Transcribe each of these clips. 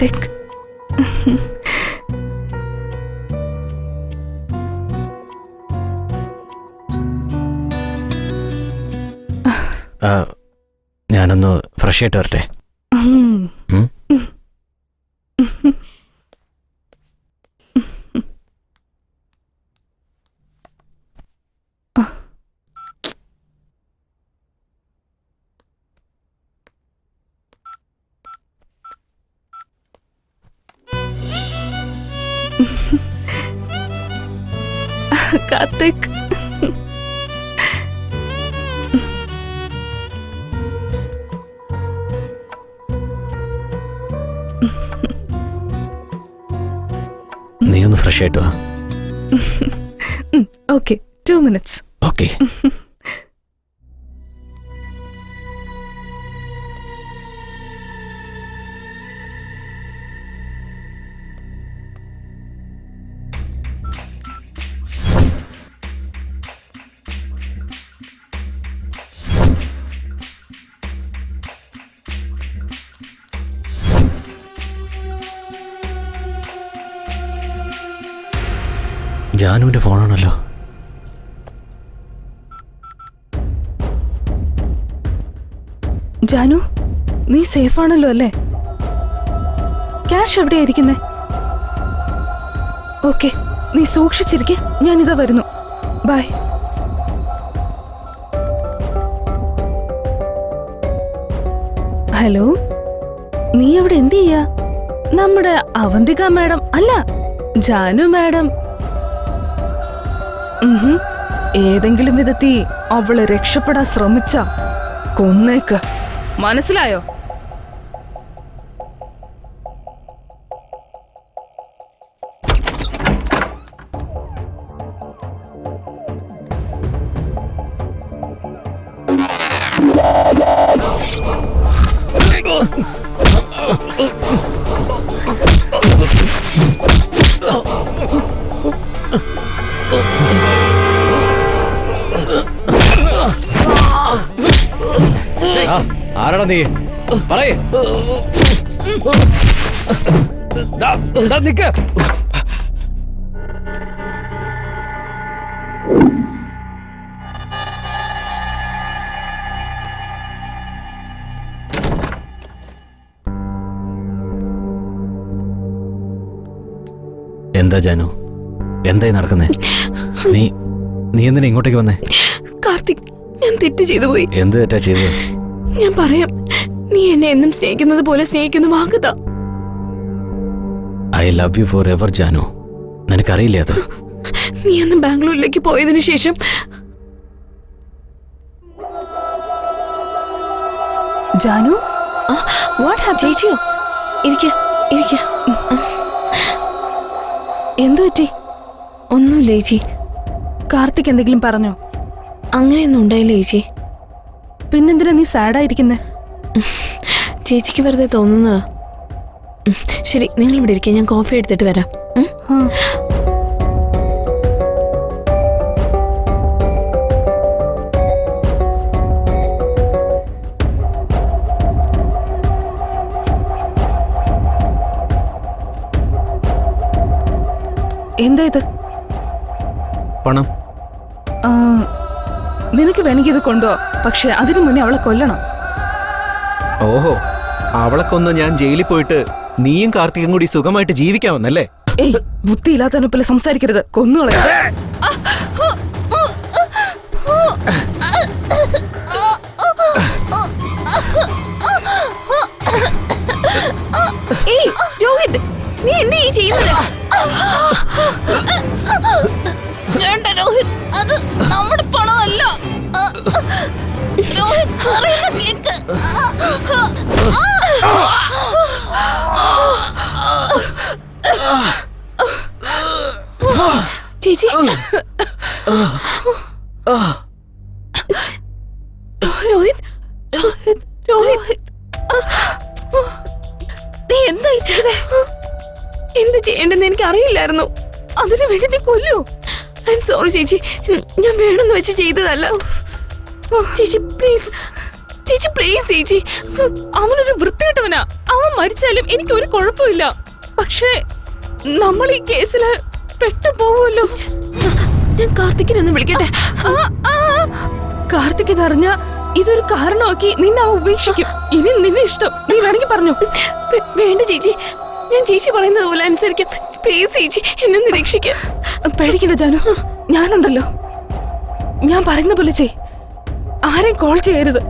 കാർത്തിക് ഞാനൊന്ന് ഫ്രഷ് ആയിട്ട് വരട്ടെ ഫ്രഷ് ആയിട്ട് വാ ഓക്കെ ടു മിനിറ്റ്സ്. ഓക്കെ. ജാനുവിന്റെ ഫോണാണല്ലോ. ജാനു നീ സേഫ് ആണല്ലോ അല്ലേ? ക്യാഷ് എവിടെയാ ഇരിക്കുന്നേ? ഓക്കെ നീ സൂക്ഷിച്ചിരിക്കെ ഞാനിതാ വരുന്നു. ബൈ ഹലോ നീ അവിടെ എന്ത് ചെയ്യാ? നമ്മുടെ അവന്തിക മാഡം അല്ല ജാനു മാഡം. ഏതെങ്കിലും വിധത്തിൽ അവൾ രക്ഷപ്പെടാൻ ശ്രമിച്ച കൊന്നേക്ക്. മനസ്സിലായോ? ആ, ആരാടാ നീ. പറയേ. നിക്ക. എന്താ ജാനു? എന്തായി നടക്കുന്നേ? നീ നീ എന്തിനാ ഇങ്ങോട്ടേക്ക് വന്നേ? കാർത്തിക് ഞാൻ തെറ്റ് ചെയ്തു പോയി. എന്ത് തെറ്റാ ചെയ്തത്? ഞാൻ പറയാം. നീ എന്നെ എന്നും സ്നേഹിക്കുന്നത് പോലെ സ്നേഹിക്കുന്ന വാക്കുത I love you forever Janu. നിനക്കറിയില്ലേ അത്? നീ അന്ന് ബാംഗ്ലൂരിലേക്ക് പോയതിന് ശേഷം ജാനു? What have ചേച്ചിയോ? ഇരിക്ക ഇരിക്ക. എന്തു പറ്റി? ഒന്നുമില്ല ചേച്ചി. കാർത്തിക് എന്തെങ്കിലും പറഞ്ഞോ? അങ്ങനെയൊന്നും ഉണ്ടായില്ല ചേച്ചി. പിന്നെന്തിനാ നീ സാഡായിരിക്കുന്നേ? ചേച്ചിക്ക് വെറുതെ തോന്നുന്നതാ. ശരി നിങ്ങൾ ഇവിടെ ഇരിക്കുക ഞാൻ കോഫി എടുത്തിട്ട് വരാം. ഉം? എന്താ ഇത്? പണം. ആ, നിനക്ക് വേണമെങ്കിൽ ഇത് കൊണ്ടുപോ പക്ഷെ അതിനു മുന്നേ അവളെ കൊല്ലണം. ഓഹോ അവളെ കൊന്ന് ഞാൻ ജയിലിൽ പോയിട്ട് നീയും കാർത്തികും കൂടി സുഖമായിട്ട് ജീവിക്കാമെന്നല്ലേ? ഏയ് ബുദ്ധിയില്ലാത്തവനെ പോലെ സംസാരിക്കരുത്. കൊന്നുകളെ ഏയ് രോഹിത് നീ എന്താ ഈ ചെയ്യുന്നത്? അതിനു വേണ്ടി നീ കൊല്ലൂ. ഐ എം സോറി ചേച്ചി ഞാൻ വേണമെന്ന് വെച്ച് ചെയ്തതല്ല. ചേച്ചി പ്ലീസ് ചേച്ചി പ്ലീസ് ചേച്ചി. അവനൊരു വൃത്തികെട്ടവനാ. അവൻ മരിച്ചാലും എനിക്ക് ഒരു കുഴപ്പമില്ല. പക്ഷേ നമ്മൾ ഈ കേസിൽ പെട്ടു പോവുമല്ലോ. ഞാൻ കാർത്തിക്കിനെ ഒന്ന് വിളിക്കട്ടെ? കാർത്തിക് ഇതറിഞ്ഞ ഇതൊരു കാരണമാക്കി നിന്നെ അവ ഉപേക്ഷിക്കും. ഇനി നിന്നെ ഇഷ്ടം. നീ വേണമെങ്കിൽ പറഞ്ഞു. വേണ്ട ചേച്ചി. ഞാൻ ചേച്ചി പറയുന്നത് പോലെ അനുസരിക്കാം. പ്ലീസ് ചേച്ചി എന്നെ ഒന്ന് രക്ഷിക്കാം. പേടിക്കണ്ട ജാനു. ഞാനുണ്ടല്ലോ. ഞാൻ പറയുന്ന പോലെ ചെയ് ആരെയും കോൾ ചെയ്യരുത്.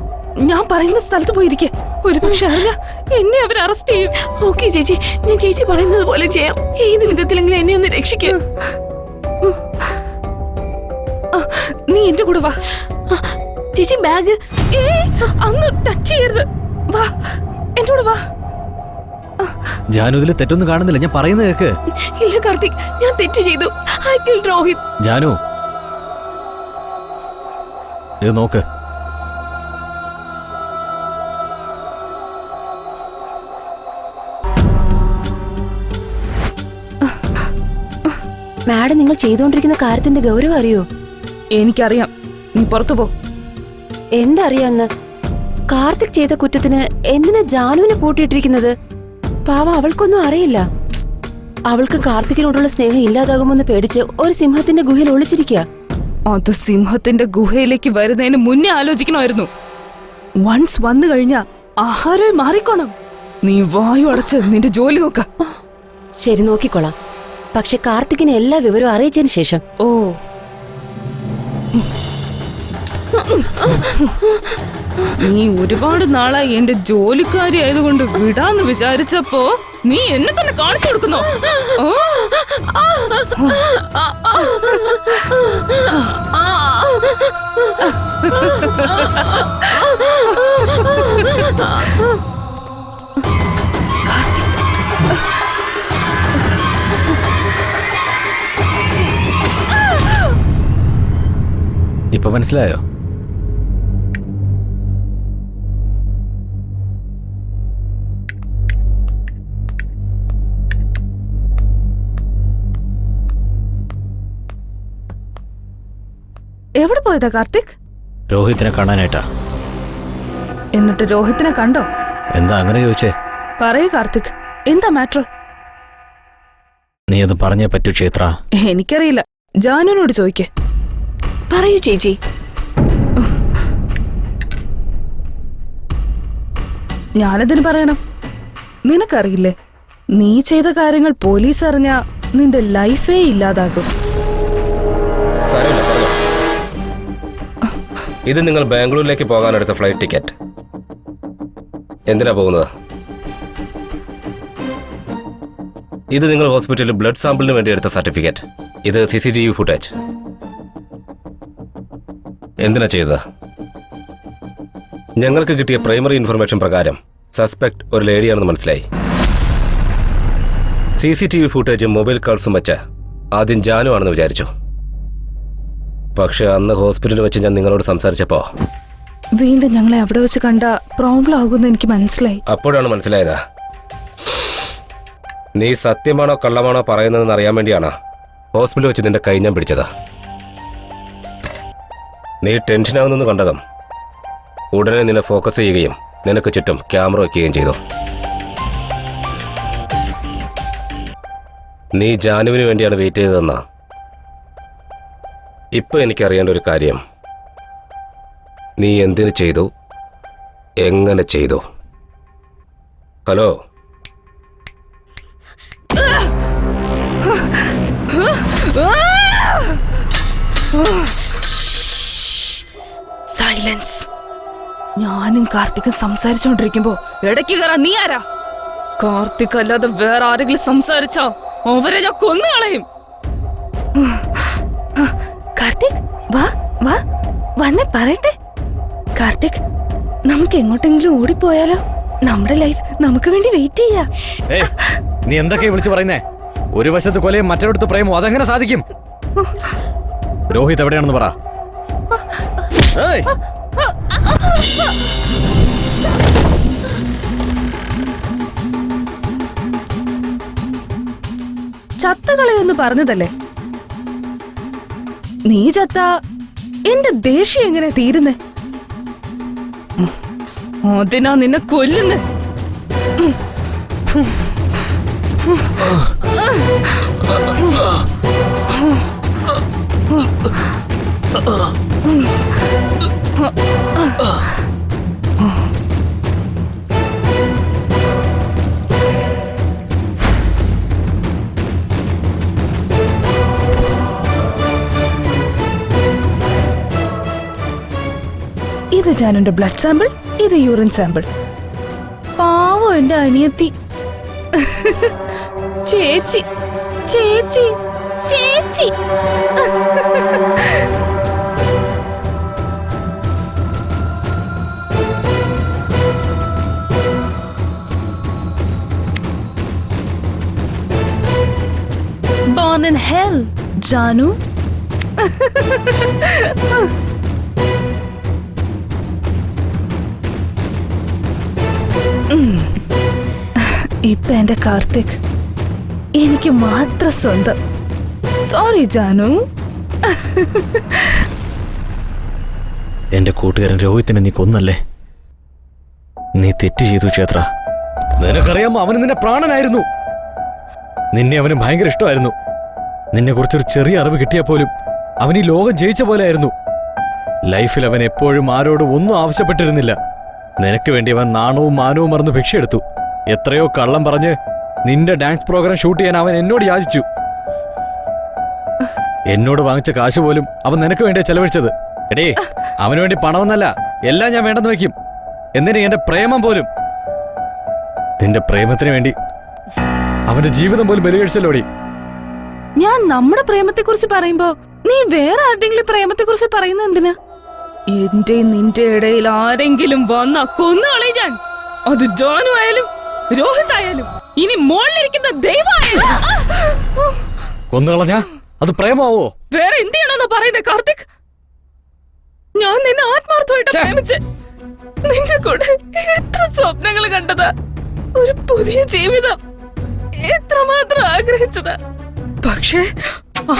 ഞാൻ പറയുന്ന സ്ഥലത്ത് പോയിരിക്കെ. ഒരു പക്ഷെ അറിഞ്ഞ എന്നെ അവർ അറസ്റ്റ് ചെയ്യും. ഓക്കെ ചേച്ചി ഞാൻ ചേച്ചി പറയുന്നത് പോലെ ചെയ്യാം. ഏത് വിധത്തിലെങ്കിലും എന്നെ ഒന്ന് രക്ഷിക്കാം. നീ എന്റെ കൂടെ വാ. ചേച്ചി ബാഗ് ഏ അങ്ങ് ടച്ച് ചെയ്യരുത്. വാ എന്റെ കൂടെ വാ. ജാനു ഇതിൽ തെറ്റൊന്നും കാണുന്നില്ല. ഞാൻ പറയുന്നത് കേക്ക്. ഇല്ല കാർത്തിക് ഞാൻ തെറ്റ് ചെയ്തു. I kill Rohit. ജാനു. ഇത് നോക്ക്. മാഡം നിങ്ങൾ ചെയ്തുകൊണ്ടിരിക്കുന്ന കാര്യത്തിന്റെ ഗൗരവം അറിയോ? എനിക്കറിയാം. നീ പുറത്തു പോ. എന്തറിയാന്ന്? കാർത്തിക് ചെയ്ത കുറ്റത്തിന് എന്തിനാ ജാനുവിനെ പൂട്ടിയിട്ടിരിക്കുന്നത്? പാവ അവൾക്കൊന്നും അറിയില്ല. അവൾക്ക് കാർത്തികിനോടുള്ള സ്നേഹം ഇല്ലാതാകുമെന്ന് പേടിച്ച് ഒരു സിംഹത്തിന്റെ ഗുഹയിൽ ഒളിച്ചിരിക്കുക. അത് സിംഹത്തിന്റെ ഗുഹയിലേക്ക് വരുന്നതിന് മുന്നേ ആലോചിക്കണമായിരുന്നു. വൺസ് വന്നു കഴിഞ്ഞാ ആഹാരം മാറിക്കോണം. നീ വായു അടച്ച് നിന്റെ ജോലി നോക്ക. ശരി നോക്കിക്കോളാം. പക്ഷെ കാർത്തികിനെ എല്ലാ വിവരവും അറിയിച്ചതിന് ശേഷം. ഓ. നീ ഒരുപാട് നാളായി എന്റെ ജോലിക്കാരി ആയതുകൊണ്ട് വിടാന്ന് വിചാരിച്ചപ്പോ നീ എന്നെ തന്നെ കാണിച്ചു കൊടുക്കുന്നോ. ഇപ്പൊ മനസ്സിലായോ? എവിടെ പോയതാ കാർത്തിക്? രോഹിത്തിനെ കാണാനായിട്ടാ. എന്നിട്ട് രോഹിത്തിനെ കണ്ടോ? എന്താ അങ്ങനെ ചോദിച്ചേ? പറയൂ കാർത്തിക് എന്താ മാറ്റർ? നീ അത് പറഞ്ഞേ പറ്റൂ ക്ഷേത്ര. എനിക്കറിയില്ല ജാനുവിനോട് ചോദിക്കേ. പറയൂ ചേച്ചി. ഞാനതിന് പറയണം. നിനക്കറിയില്ലേ നീ ചെയ്ത കാര്യങ്ങൾ പോലീസ് അറിഞ്ഞ നിന്റെ ലൈഫേ ഇല്ലാതാകും. സാരമില്ല. ഇത് നിങ്ങൾ ബാംഗ്ലൂരിലേക്ക് പോകാനെടുത്ത ഫ്ലൈറ്റ് ടിക്കറ്റ്. എന്തിനാ പോകുന്നത്? ഇത് നിങ്ങൾ ഹോസ്പിറ്റലിൽ ബ്ലഡ് സാമ്പിളിന് വേണ്ടി എടുത്ത സർട്ടിഫിക്കറ്റ്. ഇത് C C T V footage. എന്തിനാ ചെയ്തത്? ഞങ്ങൾക്ക് കിട്ടിയ പ്രൈമറി ഇൻഫർമേഷൻ പ്രകാരം സസ്പെക്ട് ഒരു ലേഡിയാണെന്ന് മനസ്സിലായി. സി സി ടി വി ഫുട്ടേജും മൊബൈൽ കാൾസും വെച്ച് ആദ്യം ജാനു ആണെന്ന് വിചാരിച്ചു. പക്ഷെ അന്ന് ഹോസ്പിറ്റലിൽ വെച്ച് ഞാൻ നിങ്ങളോട് സംസാരിച്ചപ്പോ വീണ്ടും ഞങ്ങളെ അവിടെ വെച്ച് കണ്ട പ്രോബ്ലം ആകുമെന്ന് എനിക്ക് മനസ്സിലായി. അപ്പോഴാണ് മനസ്സിലായത്. നീ സത്യമാണോ കള്ളമാണോ പറയുന്നതെന്ന് അറിയാൻ വേണ്ടിയാണ് ഹോസ്പിറ്റലിൽ വെച്ച് നിന്റെ കൈ ഞാൻ പിടിച്ചത്. നീ ടെൻഷൻ ടെൻഷനാവുന്നെന്ന് കണ്ടതും ഉടനെ നിന്നെ ഫോക്കസ് ചെയ്യുകയും നിനക്ക് ചുറ്റും ക്യാമറ വയ്ക്കുകയും ചെയ്തു. നീ ജാനുവിന് വേണ്ടിയാണ് വെയിറ്റ് ചെയ്തതെന്നാ ഇപ്പൊ എനിക്കറിയേണ്ട ഒരു കാര്യം. നീ എന്തിനു ചെയ്തു? എങ്ങനെ ചെയ്തു? ഹലോ? സൈലൻസ് ഞാനും കാർത്തിക്കും സംസാരിച്ചോണ്ടിരിക്കുമ്പോ ഇടയ്ക്ക് കയറാൻ നീ ആരാ? കാർത്തിക് അല്ലാതെ വേറെ ആരെങ്കിലും സംസാരിച്ചോ അവരെ ഞാൻ കൊന്നു കളയും കാർത്തിക് വാ വാ വന്നെ പറയട്ടെ. കാർത്തിക് നമുക്ക് എങ്ങോട്ടെങ്കിലും ഓടിപ്പോയാലോ? നമ്മുടെ ലൈഫ് നമുക്ക് വേണ്ടി വെയിറ്റ് ചെയ്യാ. നീ എന്തൊക്കെ വിളിച്ചു പറയുന്നേ? ഒരു വശത്ത് കൊലയും മറ്റൊരിടത്ത് പ്രേമോ അതെങ്ങനെ സാധിക്കും? രോഹിത് എവിടെയാണെന്ന് പറ. ചത്തകളെ ഒന്ന് പറഞ്ഞതല്ലേ? നീ ചത്ത എന്റെ ദേഷ്യം എങ്ങനെ തീരുന്നേ. അതിനാ നിന്നെ കൊല്ലുന്നേ ഇത് ജാനുന്റെ ബ്ലഡ് സാമ്പിൾ ഇത് യൂറിൻ സാമ്പിൾ പാവോ എന്റെ അനിയത്തി. ചേച്ചി ചേച്ചി ചേച്ചി. Born in hell, Janu. ഇപ്പൊ എന്റെ കാർത്തിക്. എനിക്ക് മാത്രം സ്വന്തം. സോറി ജാനു. എന്റെ കൂട്ടുകാരൻ രോഹിത്തിനെ നീ കൊന്നല്ലേ? നീ തെറ്റ് ചെയ്തു ക്ഷേത്ര. നിനക്കറിയാമോ അവന് നിന്റെ പ്രാണനായിരുന്നു. നിന്നെ അവന് ഭയങ്കര ഇഷ്ടമായിരുന്നു. നിന്നെ കുറിച്ചൊരു ചെറിയ അറിവ് കിട്ടിയാൽ പോലും അവൻ ഈ ലോകം ജയിച്ച പോലെ ആയിരുന്നു ലൈഫിൽ അവൻ എപ്പോഴും ആരോടും ഒന്നും ആവശ്യപ്പെട്ടിരുന്നില്ല. നിനക്ക് വേണ്ടി അവൻ നാണവും മാനവും മറന്ന് ഭിക്ഷയെടുത്തു. എത്രയോ കള്ളം പറഞ്ഞ് നിന്റെ ഡാൻസ് പ്രോഗ്രാം ഷൂട്ട് ചെയ്യാൻ അവൻ എന്നോട് യാചിച്ചു. എന്നോട് വാങ്ങിച്ച കാശ് പോലും അവൻ നിനക്ക് വേണ്ടിയാ ചെലവഴിച്ചത്. എടേ അവന് വേണ്ടി പണമെന്നല്ല എല്ലാം ഞാൻ വേണ്ടെന്ന് വെക്കും എന്തിനു എന്റെ പ്രേമം പോലും. നിന്റെ പ്രേമത്തിന് വേണ്ടി അവന്റെ ജീവിതം പോലും ബലികഴിച്ചല്ലോടി ഞാൻ നമ്മുടെ പ്രേമത്തെ കുറിച്ച് പറയുമ്പോ നീ വേറെ ആരുടെങ്കിലും പ്രേമത്തെ കുറിച്ച് പറയുന്നത് എന്തിനാ? എന്റെ നിന്റെ ഇടയിൽ ആരെങ്കിലും വന്ന കൊന്നുകളെ ഞാൻ. അത് ജോനു ആയാലും രോഹിത് ആയാലും ഇനി മോളിലിരിക്കുന്ന ദൈവമായാലും ആ! കൊന്നുകളഞ്ഞ? അത് പ്രേമാവോ? വേറെ എന്ത് ചെയ്യണമെന്നാ പറയുന്നേ കാർത്തിക്? ഞാൻ നിന്നെ ആത്മാർത്ഥമായിട്ട്! പ്രേമിച്ച്. നിന്റെ കൂടെ എത്ര സ്വപ്നങ്ങൾ കണ്ടതാ. ഒരു പുതിയ ജീവിതം. എത്രമാത്രം ആഗ്രഹിച്ചതാ. പക്ഷേ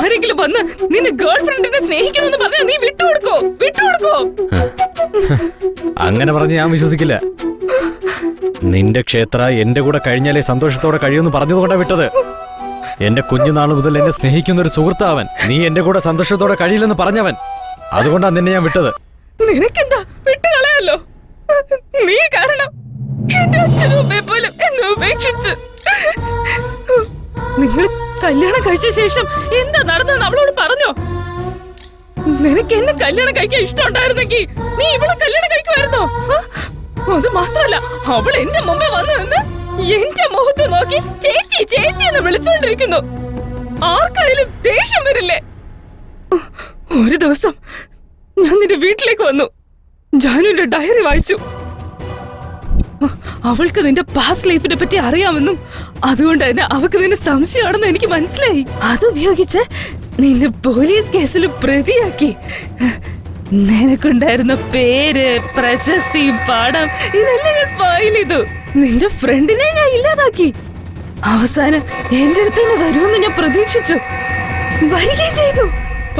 ആരെങ്കിലും വന്ന് നിന്റെ ഗേൾ ഫ്രണ്ടിനെ സ്നേഹിക്കുന്നു പറഞ്ഞാൽ നീ വിട്ടുകൊടുക്കോ? വിട്ടുകൊടുക്കോ? അങ്ങനെ പറഞ്ഞ് ഞാൻ വിശ്വസിക്കില്ല. നിന്റെ ക്ഷേത്ര എന്റെ കൂടെ കഴിഞ്ഞാലേ സന്തോഷത്തോടെ കഴിയുമെന്ന് പറഞ്ഞതുകൊണ്ടാ വിട്ടത്. എന്റെ കുഞ്ഞുനാൾ മുതൽ എന്നെ സ്നേഹിക്കുന്ന ഒരു സുഹൃത്താവൻ. നീ എന്റെ കൂടെ സന്തോഷത്തോടെ കഴിയില്ലെന്ന് പറഞ്ഞവൻ. അതുകൊണ്ടാ നിന്നെ ഞാൻ വിട്ടത്. നിനക്കെന്താ? വിട്ടുകളയല്ലോ നീ കാരണം എന്റെ അച്ഛനും പോലും എന്നെ ഉപേക്ഷിച്ചു. നിങ്ങൾ കല്യാണം കഴിച്ച ശേഷം എന്താ നടന്നത് അവളോട് പറഞ്ഞോ? നിനക്ക് എന്നെ കല്യാണം കഴിക്കാൻ ഇഷ്ടമുണ്ടായിരുന്നെങ്കിൽ നീ ഇവളെ കല്യാണം കഴിക്കുമായിരുന്നോ? അത് മാത്രല്ല അവൾ എന്റെ മുമ്പേ വന്നു നിന്ന് എന്റെ മുഖത്ത് നോക്കി ചേച്ചി ചേച്ചി എന്ന് വിളിച്ചുകൊണ്ടിരിക്കുന്നു ആർക്കായാലും ദേഷ്യം വരില്ലേ? ഒരു ദിവസം ഞാൻ നിന്റെ വീട്ടിലേക്ക് വന്നു. ജാനുവിന്റെ ഡയറി വായിച്ചു. അവൾക്ക് നിന്റെ പാസ്റ്റ് ലൈഫിനെ പറ്റി അറിയാമെന്നും അതുകൊണ്ട് തന്നെ അവൾക്ക് നിന്നെ സംശയമാണെന്ന് എനിക്ക് മനസ്സിലായി. അതുപയോഗിച്ച് നിന്നെ പോലീസ് കേസിൽ പ്രതിയാക്കി. നിനക്കുണ്ടായിരുന്ന പേര് പ്രശസ്തി പാഠം ഇതെല്ലാം ഞാൻ സ്പോയിൽ ചെയ്തു. നിന്റെ ഫ്രണ്ടിനെ ഞാൻ ഇല്ലാതാക്കി. അവസാനം എന്റെ അടുത്ത് തന്നെ വരുമെന്ന് ഞാൻ പ്രതീക്ഷിച്ചു. വരികയും ചെയ്തു.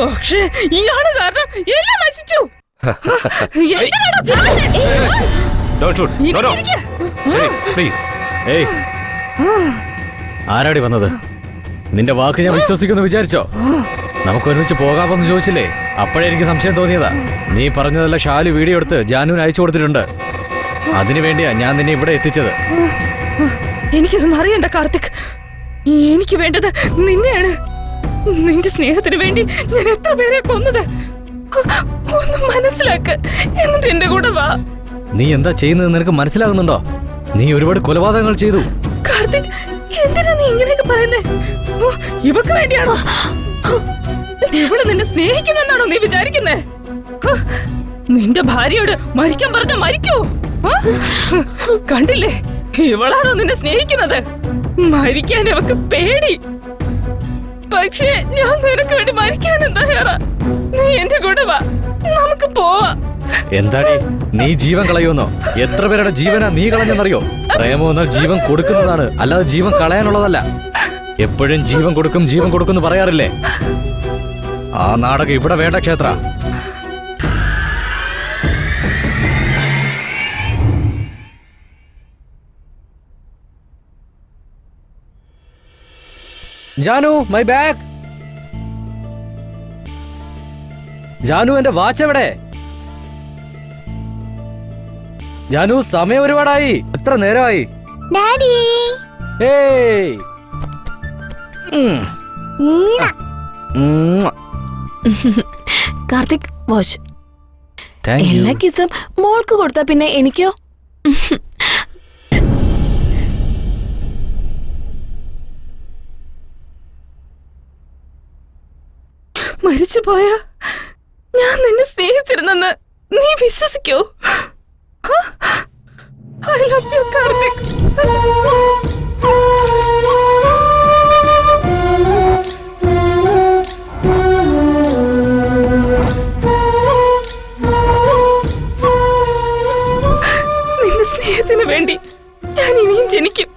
പക്ഷേ ഇയാൾ കാരണം എല്ലാം നശിച്ചു. എന്തിനാടാ ചെയ്യുന്നേ? Don't shoot. No, no. ഇരിക്ക്. ശരി പ്ലീസ് ഏയ്. ആരാടി വന്നത്? നിന്റെ വാക്ക് ഞാൻ വിശ്വസിക്കുന്നു വിചാരിച്ചോ? നമുക്ക് ഒരുമിച്ച് പോകാമെന്ന് ചോദിച്ചില്ലേ? അപ്പോഴേ എനിക്ക് സംശയം തോന്നിയതാ. നീ പറഞ്ഞതല്ല ഷാലു വീഡിയോ എടുത്ത് ജാനുവിന് അയച്ചു കൊടുത്തിട്ടുണ്ട്. അതിനു വേണ്ടിയാ ഞാൻ നിന്നെ ഇവിടെ എത്തിച്ചത്. എനിക്കൊന്നും അറിയണ്ട കാർത്തിക്. എനിക്ക് വേണ്ടത് നിന്നെയാണ്. നിന്റെ സ്നേഹത്തിന് വേണ്ടി ഞാൻ എത്ര പേരെ കൊന്നത്? ഒന്ന് മനസ്സിലാക്ക. എന്നിട്ട് എന്റെ കൂടെ വാ. നീ എന്താ ചെയ്യുന്നത് നിനക്ക് മനസ്സിലാകുന്നുണ്ടോ? നീ ഒരുപാട് കൊലപാതകങ്ങൾ ചെയ്തു. കാർത്തിക് നീ വേണ്ടിയാണോ? നിന്നെ സ്നേഹിക്കുന്നെന്നാണോ നീ വിചാരിക്കുന്നേ? നിന്റെ ഭാര്യയോട് മരിക്കാൻ പറഞ്ഞ മരിക്കൂ. കണ്ടില്ലേ? ഇവളാണോ നിന്നെ സ്നേഹിക്കുന്നത്? മരിക്കാൻ അവക്ക് പേടി. പക്ഷേ ഞാൻ നിനക്ക് വേണ്ടി മരിക്കാൻ തയ്യാറാ? നീ എന്റെ കൂടെ വാ. നമുക്ക് പോവാ. എന്താടി? നീ ജീവൻ കളയുമെന്നോ? എത്ര പേരുടെ ജീവനാ നീ കളഞ്ഞെന്നറിയോ? പ്രേമം എന്നാൽ ജീവൻ കൊടുക്കുന്നതാണ്. അല്ലാതെ ജീവൻ കളയാനുള്ളതല്ല. എപ്പോഴും ജീവൻ കൊടുക്കും ജീവൻ കൊടുക്കും എന്ന് പറയാറില്ലേ? ആ നാടകം ഇവിടെ വേണ്ട ക്ഷേത്ര. ജാനു മൈ ബാഗ് ജാനു എന്റെ വാച്ച് എവിടെ? ജാനു സമയം ഒരുപാടായി. എത്ര നേരമായി? ഡാഡി. ഏയ്. ഉം. ഉം. കാർത്തിക് വാച്ച്. Thank you. എല്ലാ കിസും മോൾക്ക് കൊടുത്താ പിന്നെ എനിക്കോ? മരിച്ചു പോയാ ഞാൻ നിന്നെ സ്നേഹിച്ചിരുന്നെന്ന് നീ വിശ്വസിക്കോ. ഐ ലവ് യു കാർത്തിക് നിന്റെ സ്നേഹത്തിന് വേണ്ടി ഞാൻ ഇനിയും ജനിക്കും.